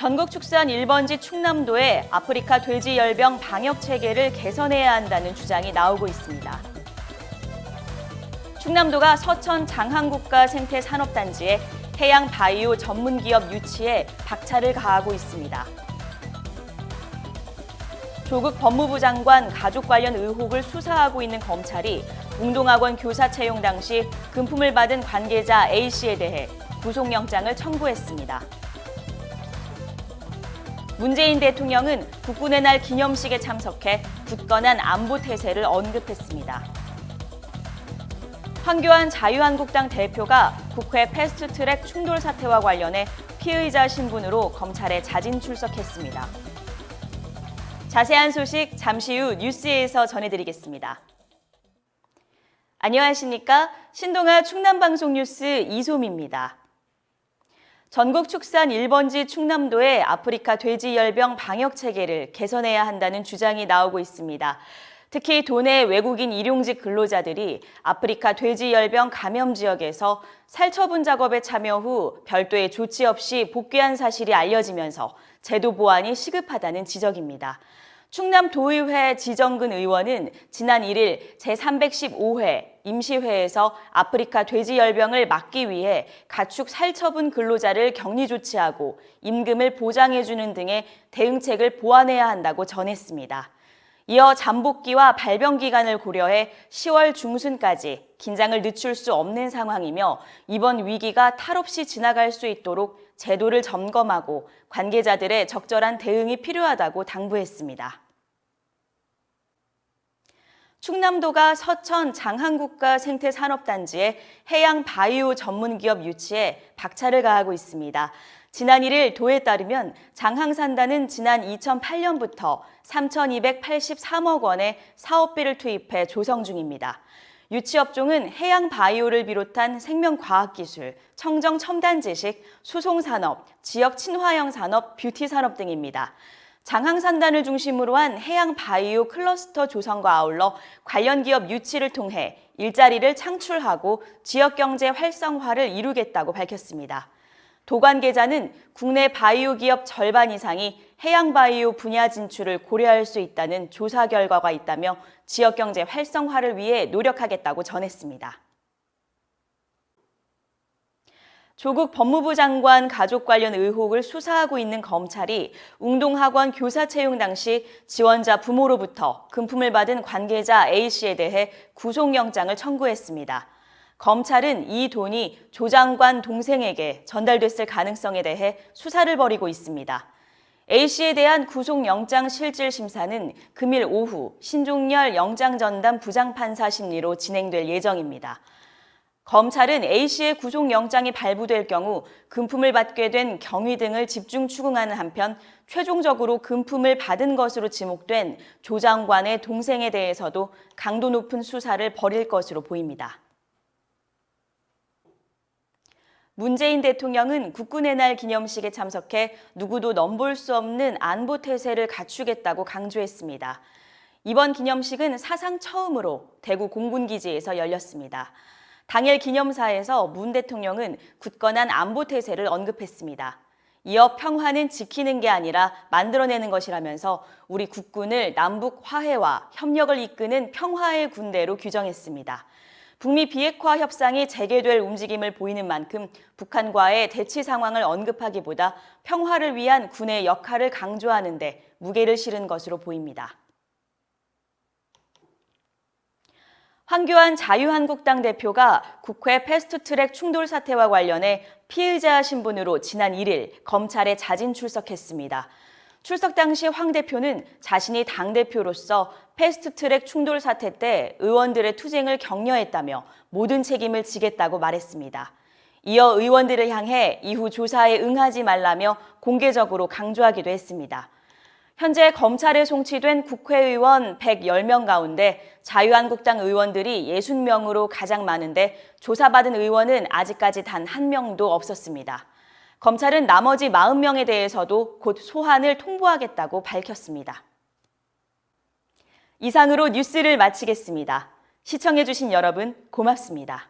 전국 축산 1번지 충남도에 아프리카 돼지 열병 방역 체계를 개선해야 한다는 주장이 나오고 있습니다. 충남도가 서천 장항국가 생태산업단지에 해양 바이오 전문 기업 유치에 박차를 가하고 있습니다. 조국 법무부 장관 가족 관련 의혹을 수사하고 있는 검찰이 웅동학원 교사 채용 당시 금품을 받은 관계자 A씨에 대해 구속영장을 청구했습니다. 문재인 대통령은 국군의 날 기념식에 참석해 굳건한 안보 태세를 언급했습니다. 황교안 자유한국당 대표가 국회 패스트트랙 충돌 사태와 관련해 피의자 신분으로 검찰에 자진 출석했습니다. 자세한 소식 잠시 후 뉴스에서 전해드리겠습니다. 안녕하십니까? 신동아 충남방송 뉴스 이솜입니다. 전국 축산 1번지 충남도의 아프리카 돼지 열병 방역 체계를 개선해야 한다는 주장이 나오고 있습니다. 특히 도내 외국인 일용직 근로자들이 아프리카 돼지 열병 감염 지역에서 살처분 작업에 참여 후 별도의 조치 없이 복귀한 사실이 알려지면서 제도 보완이 시급하다는 지적입니다. 충남도의회 지정근 의원은 지난 1일 제315회 임시회에서 아프리카 돼지 열병을 막기 위해 가축 살처분 근로자를 격리 조치하고 임금을 보장해주는 등의 대응책을 보완해야 한다고 전했습니다. 이어 잠복기와 발병 기간을 고려해 10월 중순까지 긴장을 늦출 수 없는 상황이며 이번 위기가 탈없이 지나갈 수 있도록 제도를 점검하고 관계자들의 적절한 대응이 필요하다고 당부했습니다. 충남도가 서천 장항국가 생태산업단지에 해양 바이오 전문 기업 유치에 박차를 가하고 있습니다. 지난 1일 도에 따르면 장항산단은 지난 2008년부터 3,283억 원의 사업비를 투입해 조성 중입니다. 유치 업종은 해양 바이오를 비롯한 생명과학기술, 청정 첨단 지식, 수송산업, 지역 친화형 산업, 뷰티 산업 등입니다. 장항산단을 중심으로 한 해양 바이오 클러스터 조성과 아울러 관련 기업 유치를 통해 일자리를 창출하고 지역 경제 활성화를 이루겠다고 밝혔습니다. 도 관계자는 국내 바이오 기업 절반 이상이 해양 바이오 분야 진출을 고려할 수 있다는 조사 결과가 있다며 지역 경제 활성화를 위해 노력하겠다고 전했습니다. 조국 법무부 장관 가족 관련 의혹을 수사하고 있는 검찰이 웅동학원 교사 채용 당시 지원자 부모로부터 금품을 받은 관계자 A씨에 대해 구속영장을 청구했습니다. 검찰은 이 돈이 조 장관 동생에게 전달됐을 가능성에 대해 수사를 벌이고 있습니다. A씨에 대한 구속영장 실질 심사는 금일 오후 신종열 영장전담 부장판사 심리로 진행될 예정입니다. 검찰은 A씨의 구속영장이 발부될 경우 금품을 받게 된 경위 등을 집중 추궁하는 한편 최종적으로 금품을 받은 것으로 지목된 조 장관의 동생에 대해서도 강도 높은 수사를 벌일 것으로 보입니다. 문재인 대통령은 국군의 날 기념식에 참석해 누구도 넘볼 수 없는 안보 태세를 갖추겠다고 강조했습니다. 이번 기념식은 사상 처음으로 대구 공군기지에서 열렸습니다. 당일 기념사에서 문 대통령은 굳건한 안보 태세를 언급했습니다. 이어 평화는 지키는 게 아니라 만들어내는 것이라면서 우리 국군을 남북 화해와 협력을 이끄는 평화의 군대로 규정했습니다. 북미 비핵화 협상이 재개될 움직임을 보이는 만큼 북한과의 대치 상황을 언급하기보다 평화를 위한 군의 역할을 강조하는 데 무게를 실은 것으로 보입니다. 황교안 자유한국당 대표가 국회 패스트트랙 충돌 사태와 관련해 피의자 신분으로 지난 1일 검찰에 자진 출석했습니다. 출석 당시 황 대표는 자신이 당대표로서 패스트트랙 충돌 사태 때 의원들의 투쟁을 격려했다며 모든 책임을 지겠다고 말했습니다. 이어 의원들을 향해 이후 조사에 응하지 말라며 공개적으로 강조하기도 했습니다. 현재 검찰에 송치된 국회의원 110명 가운데 자유한국당 의원들이 60명으로 가장 많은데 조사받은 의원은 아직까지 단 한 명도 없었습니다. 검찰은 나머지 40명에 대해서도 곧 소환을 통보하겠다고 밝혔습니다. 이상으로 뉴스를 마치겠습니다. 시청해주신 여러분 고맙습니다.